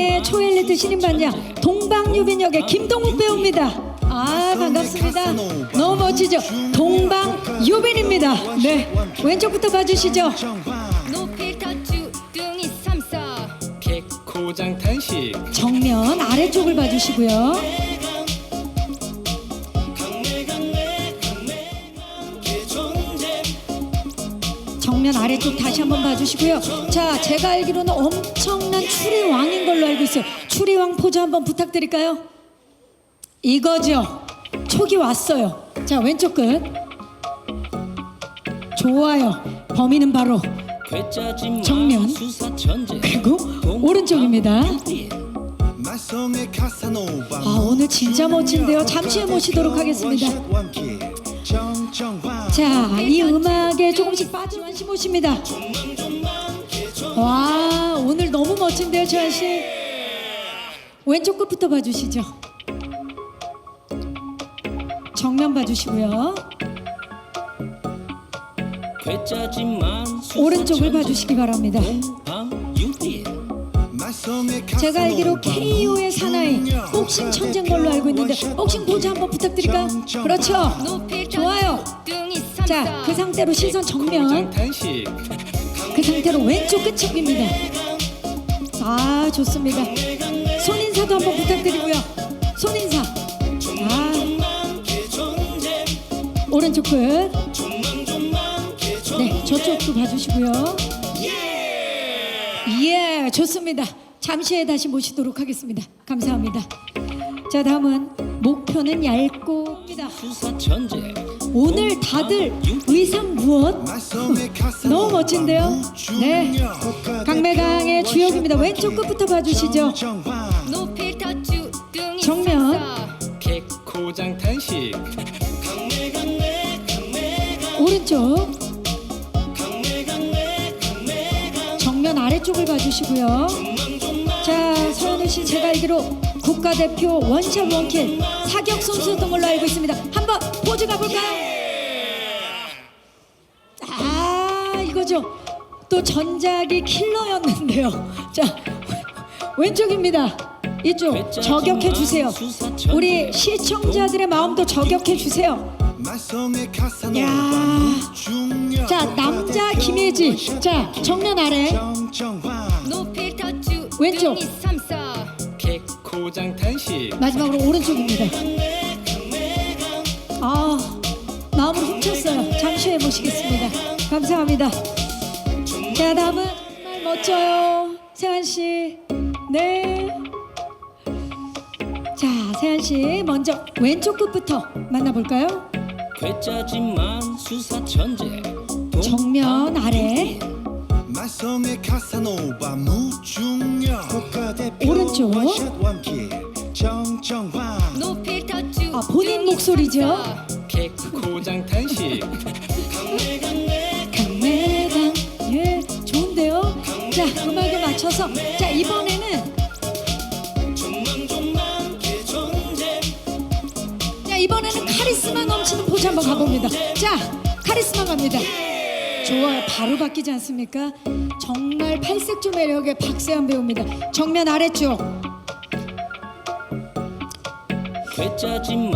강매강의 초엘리트 신인반장 동방유빈 역의 김동욱 배우입니다. 아 반갑습니다. 너무 멋지죠? 동방유빈입니다. 네 왼쪽부터 봐주시죠. 개코장 탄식 정면 아래쪽을 봐주시고요. 정면 아래쪽 다시 한번 봐주시고요. 자, 제가 알기로는 엄청난 추리왕인 걸로 알고 있어요. 추리왕 포즈 한번 부탁드릴까요? 이거죠. 촉이 왔어요. 자, 왼쪽 끝. 좋아요. 범인은 바로 정면. 그리고 오른쪽입니다. 아, 오늘 진짜 멋진데요. 잠시 후에 모시도록 하겠습니다. 자, 이 음악에 조금씩 빠진 한씨 모십니다. 와, 오늘 너무 멋진데요, 최한 씨. 왼쪽 끝부터 봐주시죠. 정면 봐주시고요. 오른쪽을. 봐주시기 바랍니다. 제가 알기로 KO의 사나이 복싱 천재인 걸로 알고 있는데 복싱 포즈 한번 부탁드릴까요? 그렇죠. 좋아요. 자, 그 상태로 시선 개코장 정면. 그 상태로 왼쪽 끝쪽입니다. 아 좋습니다. 손인사도 한번 부탁드리고요. 손인사. 아 오른쪽 끝. 네 저쪽도 봐주시고요. 예 좋습니다. 잠시 후에 다시 모시도록 하겠습니다. 감사합니다. 자 다음은 목표는 얇고입니다. 수사 천재 오늘 다들 의상 무엇? 너무 멋진데요? 네. 강매강의 주역입니다. 왼쪽 끝부터 봐주시죠. 정면. 개코장 탄식 오른쪽. 정면 아래쪽을 봐주시고요. 자, 서현우 씨 제가 알기로 국가대표 원샷 원킬 사격 선수였던 걸로 알고 있습니다. 한번 포즈 가볼까요? 아, 이거죠. 또 전작이 킬러였는데요. 자, 왼쪽입니다. 이쪽 저격해 주세요. 우리 시청자들의 마음도 저격해 주세요. 야. 자, 남자 김혜지. 자, 정면 아래. 왼쪽. 뚱이 삼사 개코장 탄식 마지막으로 오른쪽입니다. 아, 마음을 훔쳤어요. 잠시 후에 모시겠습니다. 감사합니다. 자, 다음은 정말 멋져요. 세환 씨. 네. 자, 세환 씨 먼저 왼쪽 끝부터 만나볼까요? 괴짜지마 수사 천재 정면 아래. 말썽의 카사노바 무중력. 국가대표 오른쪽. 원샷 원킬 정정화 높이 터치 아, 본인 목소리죠? 개코장 탄식. 강매강. 예 좋은데요? 자 음악에 맞춰서. 자 이번에는 자 이번에는 카리스마 넘치는 포즈 한번 가봅니다. 자 카리스마 갑니다 좋아요. 바로 바뀌지 않습니까? 정말 팔색조 매력의 박세현 배우입니다. 정면 아래쪽.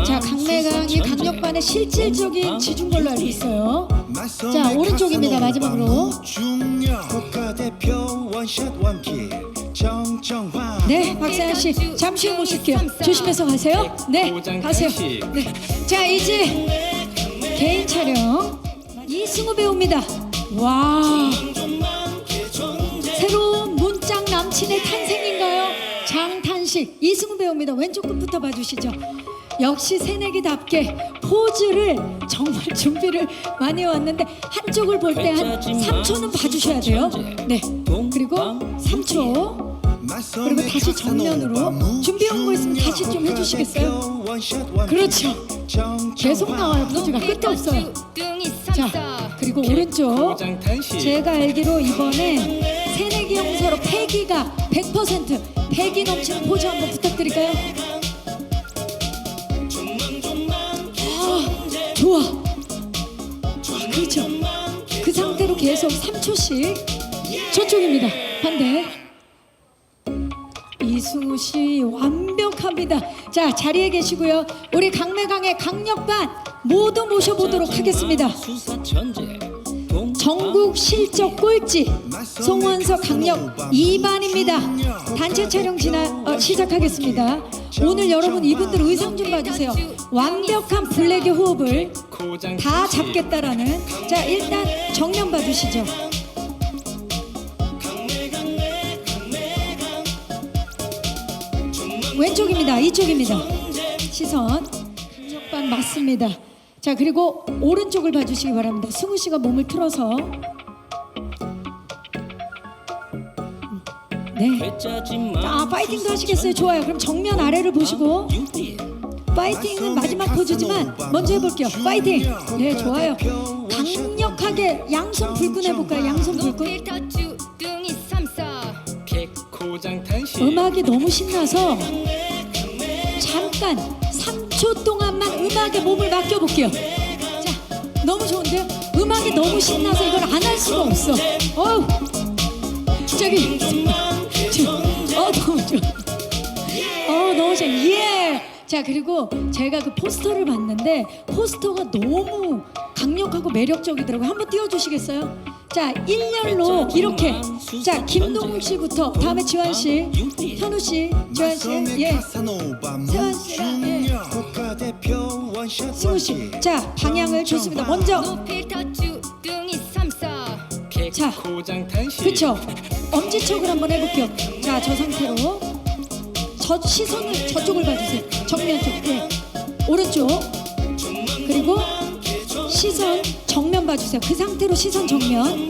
자 강매강이 강력반의 실질적인 지준 걸로 알고 있어요. 자, 오른쪽입니다, 마지막으로. 네, 박사연 씨 잠시 후 모실게요. 조심해서 가세요. 네, 가세요. 네, 자 이제 개인 촬영. 이승우 배우입니다. 와, 새로운 문짝 남친의 탄생인가요? 장탄식 이승우 배우입니다. 왼쪽 끝부터 봐주시죠. 역시 새내기답게 포즈를 정말 준비를 많이 해왔는데 한쪽을 볼 때 한 3초는 봐주셔야 돼요. 네, 그리고 3초. 그리고 다시 정면으로 준비한 거 있으면 다시 좀 해주시겠어요? 그렇죠. 계속 나와요. 포즈가 끝도 없어요. 자, 그리고 오른쪽. 제가 알기로 이번에 새내기 용서로 패기가 100% 패기 넘치는 포즈 한번 부탁드릴까요? 아, 좋아. 아, 그렇죠. 그 상태로 계속 3초씩 저쪽입니다. 반대. 씨 완벽합니다. 자 자리에 계시고요. 우리 강매강의 강력반 모두 모셔보도록 하겠습니다. 전국 실적 꼴찌 송원석 강력 2반입니다. 단체 촬영 지나 어, 시작하겠습니다. 오늘 여러분 이분들 의상 좀 봐주세요. 완벽한 블랙의 호흡을 다 잡겠다라는. 자 일단 정면 봐주시죠. 왼쪽입니다. 이쪽입니다. 시선 강력반 맞습니다. 자 그리고 오른쪽을 봐주시기 바랍니다. 승우 씨가 몸을 틀어서 네. 아 파이팅도 하시겠어요. 좋아요. 그럼 정면 아래를 보시고 파이팅은 마지막 포즈지만 먼저 해볼게요. 파이팅. 네 좋아요. 강력하게 양손 불끈 해볼까요? 양손 불끈. 음악이 너무 신나서 잠깐 3초 동안만 음악에 몸을 맡겨볼게요. 자, 너무 좋은데요? 음악이 너무 신나서 이걸 안 할 수가 없어. 어우, 저기, 저, 어 너무 좋아. 자 그리고 제가 그 포스터를 봤는데 포스터가 너무 강력하고 매력적이더라고요. 한번 띄워주시겠어요? 자 1열로 이렇게 자 김동욱 씨부터 다음에 지환 씨, 현우 씨, 지환 씨, 예, 세환 씨랑, 예. 승우 씨. 자 방향을 좋습니다. 먼저 터주 삼사 자, 그쵸? 엄지척을 한번 해볼게요. 자, 저 상태로 저 시선을 저쪽을 봐주세요. 정면 쪽, 네. 오른쪽. 그리고 시선 정면 봐주세요. 그 상태로 시선 정면.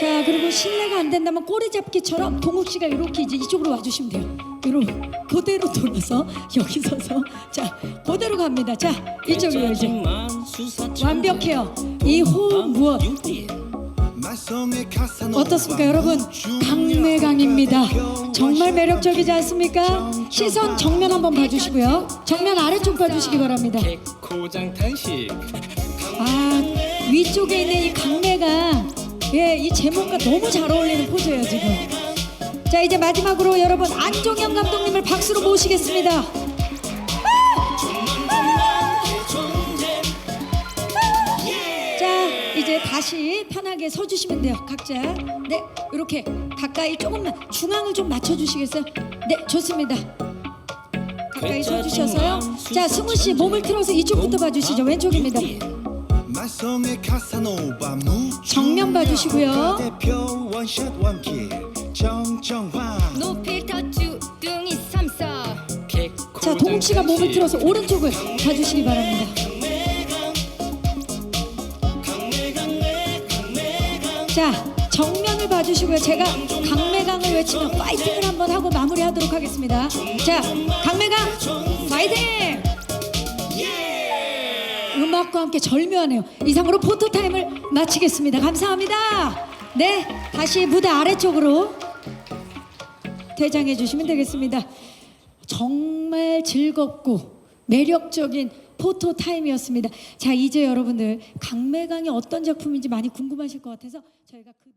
자, 그리고 실례가 안 된다면 꼬리 잡기처럼 동욱 씨가 이렇게 이제 이쪽으로 와주시면 돼요. 이렇게 그대로 돌아서 여기 서서 자, 그대로 갑니다. 자, 이쪽이요 이제. 완벽해요. 이 호흡 무엇? 어떻습니까 여러분? 강매강입니다. 정말 매력적이지 않습니까? 시선 정면 한번 봐주시고요. 정면 아래쪽 봐주시기 바랍니다. 개 고장 탄식. 아 위쪽에 있는 이 강매강 예이 제목과 너무 잘 어울리는 포즈예요 지금. 자 이제 마지막으로 여러분 안종현 감독님을 박수로 모시겠습니다 편하게 서주시면 돼요 각자. 네 이렇게 가까이 조금만 중앙을 좀 맞춰주시겠어요? 네 좋습니다. 가까이 서주셔서요. 자 승우 씨 몸을 틀어서 이쪽부터 봐주시죠 왼쪽입니다. 마성의 카사노바 무중력 정면 봐주시고요. 높이 삼사. 개자 동욱 씨가 몸을 틀어서 오른쪽을 봐주시기 바랍니다 자 정면을 봐주시고요. 제가 강매강을 외치면 파이팅을 한번 하고 마무리하도록 하겠습니다. 자 강매강 파이팅! 음악과 함께 절묘하네요. 이상으로 포토 타임을 마치겠습니다. 감사합니다. 네 다시 무대 아래쪽으로 퇴장해 주시면 되겠습니다. 정말 즐겁고 매력적인 포토 타임이었습니다. 자, 이제 여러분들 강매강이 어떤 작품인지 많이 궁금하실 것 같아서 저희가 그